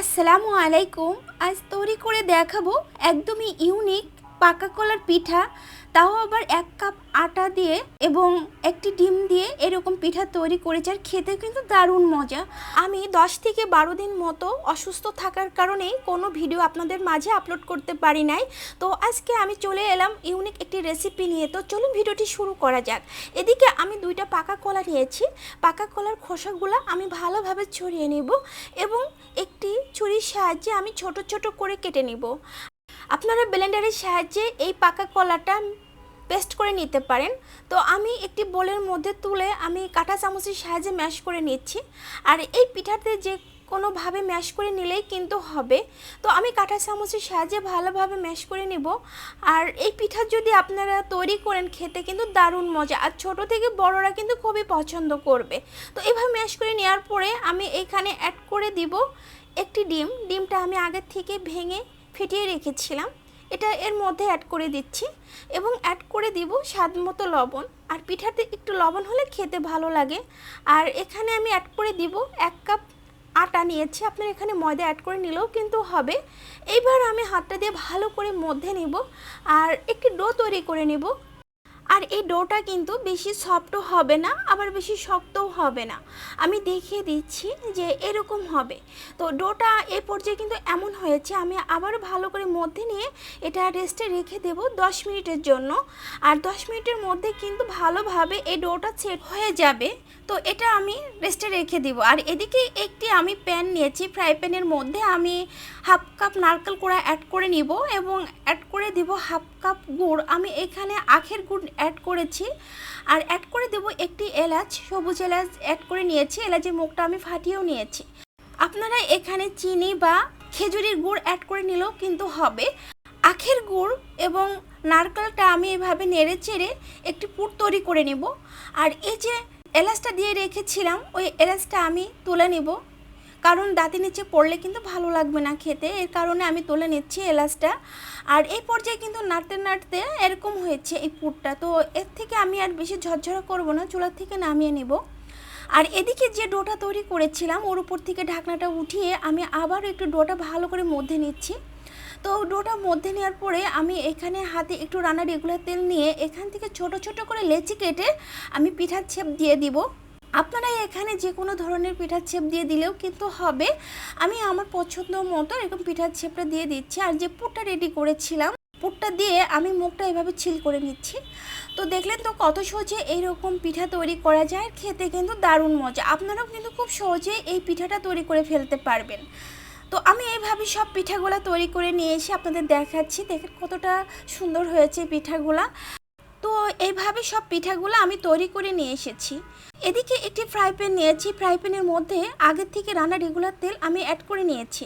আসসালামু আলাইকুম। আজ তৈরি করে দেখাবো একদমই ইউনিক পাকা কলার পিঠা। তাও আবার এক কাপ আটা দিয়ে এবং একটি ডিম দিয়ে এরকম পিঠা তৈরি করেছে আর খেতে কিন্তু দারুণ মজা। আমি দশ থেকে বারো দিন মতো অসুস্থ থাকার কারণেই কোনো ভিডিও আপনাদের মাঝে আপলোড করতে পারি নাই। তো আজকে আমি চলে এলাম ইউনিক একটি রেসিপি নিয়ে। তো চলুন ভিডিওটি শুরু করা যাক। এদিকে আমি দুইটা পাকা কলা নিয়েছি। পাকা কলার খোসাগুলো আমি ভালোভাবে ছড়িয়ে নেব এবং একটি ছুরির সাহায্যে আমি ছোট ছোট করে কেটে নিব। আপনারা ব্লেন্ডারের সাহায্যে এই পাকা কলাটা পেস্ট করে নিতে পারেন। তো আমি একটি বোলের মধ্যে তুলে আমি কাঁটা চামচের সাহায্যে ম্যাশ করে নিচ্ছি। আর এই পিঠাতে যে কোনোভাবে ম্যাশ করে নিলেই কিন্তু হবে। তো আমি কাঁটা চামচের সাহায্যে ভালোভাবে ম্যাশ করে নেব। আর এই পিঠা যদি আপনারা তৈরি করেন, খেতে কিন্তু দারুণ মজা। আর ছোট থেকে বড়রা কিন্তু খুবই পছন্দ করবে। তো এইভাবে ম্যাশ করে নেওয়ার পরে আমি এইখানে অ্যাড করে দিব একটি ডিম। ডিমটা আমি আগের থেকে ভেঙে ফেটিয়ে রেখেছিলাম। এটা এর মধ্যে অ্যাড করে দিচ্ছি এবং অ্যাড করে দিব স্বাদ মতো লবণ। আর পিঠাতে একটু লবণ হলে খেতে ভালো লাগে। আর এখানে আমি অ্যাড করে দিব এক কাপ আটা নিয়েছি। আপনার এখানে ময়দা অ্যাড করে নিলেও কিন্তু হবে। এইবার আমি হাতটা দিয়ে ভালো করে মধ্যে নিব। আর একটি ডো তৈরি করে নেব। আর এই ডোটা কিন্তু বেশি সফটও হবে না, আবার বেশি শক্তও হবে না। আমি দেখিয়ে দিচ্ছি যে এরকম হবে। তো ডোটা এ পর্যায়ে কিন্তু এমন হয়েছে, আমি আবার ভালো করে মধ্যে নিয়ে এটা রেস্টে রেখে দেব 10 মিনিটের জন্য। আর 10 মিনিটের মধ্যে কিন্তু ভালোভাবে এই ডোটা সেট হয়ে যাবে, তো এটা আমি রেস্টে রেখে দিব। আর এদিকে একটি আমি প্যান নিয়েছি ফ্রাই প্যানের মধ্যে আমি হাফ কাপ নারকেল কোড়া অ্যাড করে নিব এবং অ্যাড করে দিব হাফ কাপ গুড়। আমি এখানে আখের গুড় অ্যাড করেছি। আর অ্যাড করে দেব একটি এলাচ, সবুজ এলাচ অ্যাড করে নিয়েছি। এলাচের মুখটা আমি ফাটিয়েও নিয়েছি। আপনারা এখানে চিনি বা খেজুরির গুড় অ্যাড করে নিলেও কিন্তু হবে। আখের গুড় এবং নারকেলটা আমি এভাবে নেড়ে চেড়ে একটি পুর তৈরি করে নেব। আর এই যে এলাচটা দিয়ে রেখেছিলাম, ওই এলাচটা আমি তুলে নেব। কারণ দাঁতের নিচে পড়লে কিন্তু ভালো লাগবে না খেতে। এর কারণে আমি তুলে নিচ্ছি এলাচটা। আর এই পর্যায়ে কিন্তু নাড়তে নাড়তে এরকম হয়েছে এই পুরটা। তো এর থেকে আমি আর বেশি ঝরঝরা করব না, চুলার থেকে নামিয়ে নেব। আর এদিকে যে ডোটা তৈরি করেছিলাম, ওর উপর থেকে ঢাকনাটা উঠিয়ে আমি আবার একটু ডোটা ভালো করে মধ্যে নিচ্ছি। তো ডোটা মধ্যে নেওয়ার পরে আমি এখানে হাতে একটু রান্না রেগুলার তেল নিয়ে এখান থেকে ছোট ছোট করে লেচি কেটে আমি পিঠার ছেপ দিয়ে দিব। আপনারা এখানে যে কোনো ধরনের পিঠার ছেপ দিয়ে দিলেও কিন্তু হবে। আমি আমার পছন্দ মতো এরকম পিঠার ছেপটা দিয়ে দিচ্ছি। আর যে পুরটা রেডি করেছিলাম, পুরটা দিয়ে আমি মুখটা এভাবে ছিল করে নিচ্ছি। তো দেখলেন তো কত সহজে এইরকম পিঠা তৈরি করা যায়। খেতে কিন্তু দারুণ মজা। আপনারাও কিন্তু খুব সহজে এই পিঠাটা তৈরি করে ফেলতে পারবেন। তো আমি এইভাবে সব পিঠাগুলো তৈরি করে নিয়ে এসে আপনাদের দেখাচ্ছি। দেখেন কতটা সুন্দর হয়েছে পিঠাগুলা। তো এইভাবে সব পিঠাগুলো আমি তৈরি করে নিয়ে এসেছি। এদিকে একটি ফ্রাই প্যান নিয়েছি। ফ্রাই প্যানের মধ্যে আগের থেকে রান্না রেগুলার তেল আমি অ্যাড করে নিয়েছি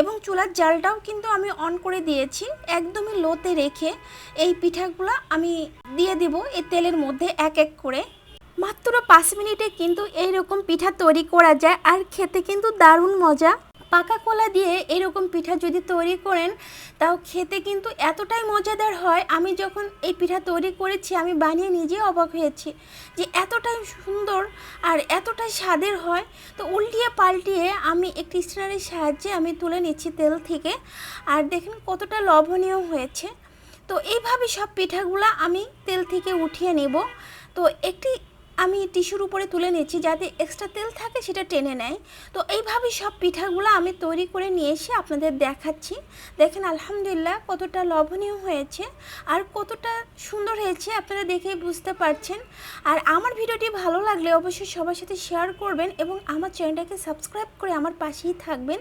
এবং চুলার জালটাও কিন্তু আমি অন করে দিয়েছি। একদমই লোতে রেখে এই পিঠাগুলো আমি দিয়ে দিব এই তেলের মধ্যে এক এক করে। মাত্র পাঁচ মিনিটে কিন্তু এইরকম পিঠা তৈরি করা যায়। আর খেতে কিন্তু দারুণ মজা। পাকা কলা দিয়ে এরকম পিঠা যদি তৈরি করেন, তাও খেতে কিন্তু এতটাই মজাদার হয়। আমি যখন এই পিঠা তৈরি করেছি, আমি বানিয়ে নিজে অবাক হয়েছি যে এতটাই সুন্দর আর এতটাই স্বাদের হয়। তো উল্টিয়ে পাল্টিয়ে আমি একটি স্ট্যান্ডারের সাহায্যে আমি তুলে নিচ্ছি তেল থেকে। আর দেখেন কতটা লবণীয় হয়েছে। তো এইভাবে সব পিঠাগুলো আমি তেল থেকে উঠিয়ে নেব। তো একটি আমি টিস্যুর উপরে তুলে নিচ্ছি যাতে এক্সট্রা তেল থাকে সেটা টেনে নেয়। তো এইভাবে সব পিঠাগুলো আমি তৈরি করে নিয়ে এসে আপনাদের দেখাচ্ছি। দেখেন আলহামদুলিল্লাহ কতটা লবণীয় হয়েছে আর কতটা সুন্দর হয়েছে, আপনারা দেখেই বুঝতে পারছেন। আর আমার ভিডিওটি ভালো লাগলে অবশ্যই সবার সাথে শেয়ার করবেন এবং আমার চ্যানেলটাকে সাবস্ক্রাইব করে আমার পাশেই থাকবেন।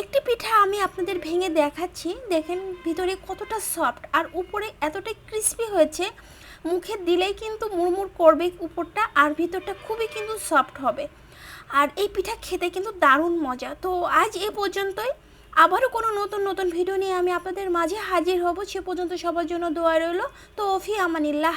একটি পিঠা আমি আপনাদের ভেঙে দেখাচ্ছি। দেখেন ভিতরে কতটা সফট আর উপরে এতটাই ক্রিস্পি হয়েছে। মুখে দিলেই কিন্তু মুড়মুড় করবে উপরটা আর ভিতরটা খুবই কিন্তু সফট হবে। আর এই পিঠা খেতে কিন্তু দারুণ মজা। তো আজ এ পর্যন্তই। আবারও কোনো নতুন নতুন ভিডিও নিয়ে আমি আপনাদের মাঝে হাজির হব। সে পর্যন্ত সবার জন্য দোয়া রইল। তো ফি আমানিল্লাহ।